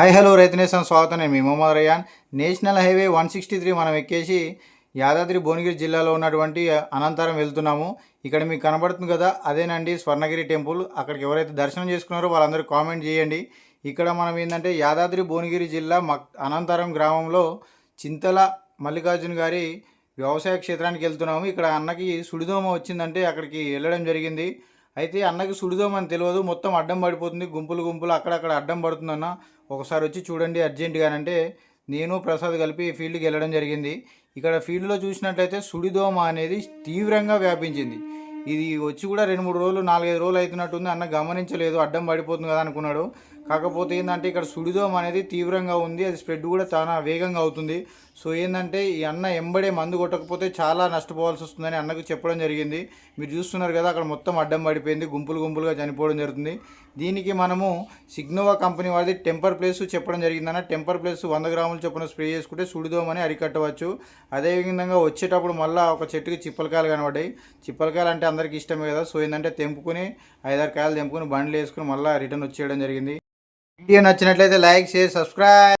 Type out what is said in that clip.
Hi hello రైతునేసం స్వాగతం నేను మీ Mohammed Rayan. National highway one sixty three మనం ఎక్కేసి యాదాద్రి భువనగిరి జిల్లాలో ఉన్నటువంటి అనంతరం వెళ్తున్నాము. ఇక్కడ మీకు కనబడుతుంది కదా అదేనండి స్వర్ణగిరి టెంపుల్. అక్కడికి ఎవరైతే దర్శనం చేసుకున్నారో వాళ్ళందరూ కామెంట్ చేయండి. ఇక్కడ మనం ఏంటంటే యాదాద్రి భువనగిరి జిల్లా మక్ అనంతరం గ్రామంలో చింతల మల్లికార్జున గారి వ్యవసాయ క్షేత్రానికి వెళ్తున్నాము. ఇక్కడ అన్నకి సుడిదోమ వచ్చిందంటే అక్కడికి వెళ్ళడం జరిగింది. అయితే అన్నకి సుడిదోమ అని తెలియదు. మొత్తం అడ్డం పడిపోతుంది. గుంపులు గుంపులు అక్కడక్కడ అడ్డం పడుతుందన్న ఒకసారి వచ్చి చూడండి అర్జెంటుగానంటే నేను ప్రసాద్ కలిపి ఫీల్డ్కి వెళ్ళడం జరిగింది. ఇక్కడ ఫీల్డ్లో చూసినట్లయితే సుడిదోమ అనేది తీవ్రంగా వ్యాపించింది. ఇది వచ్చి కూడా రెండు మూడు రోజులు నాలుగైదు రోజులు అవుతున్నట్టుంది. అన్న గమనించలేదు. అడ్డం పడిపోతుంది కదా అనుకున్నాడు. కాకపోతే ఏంటంటే ఇక్కడ సుడిదోమ అనేది తీవ్రంగా ఉంది అది స్ప్రెడ్ కూడా చాలా వేగంగా అవుతుంది. సో ఏంటంటే ఈ అన్న ఎంబడే మందు కొట్టకపోతే చాలా నష్టపోవాల్సి వస్తుందని అన్నకు చెప్పడం జరిగింది. మీరు చూస్తున్నారు కదా అక్కడ మొత్తం అడ్డం పడిపోయింది గుంపులు గుంపులుగా చనిపోవడం జరుగుతుంది. దీనికి మనము సిగ్నోవా కంపెనీ వారిది టెంపర్ ప్లేస్ చెప్పడం జరిగిందన్న టెంపర్ ప్లేస్ వంద గ్రాముల చొప్పున స్ప్రే చేసుకుంటే సుడిదోమని అరికట్టవచ్చు. అదేవిధంగా వచ్చేటప్పుడు మళ్ళీ ఒక చెట్టుకి చిప్పలకాయలు కనబడ్డాయి. చిప్పలకాయలు అంటే అందరికీ ఇష్టమే కదా సో ఏంటంటే తెంపుకుని ఐదారు కాయలు తెంపుకుని బండ్లు వేసుకుని మళ్ళీ రిటర్న్ వచ్చేయడం జరిగింది. వీడియో నచ్చినట్లయితే లైక్ షేర్ సబ్స్క్రైబ్.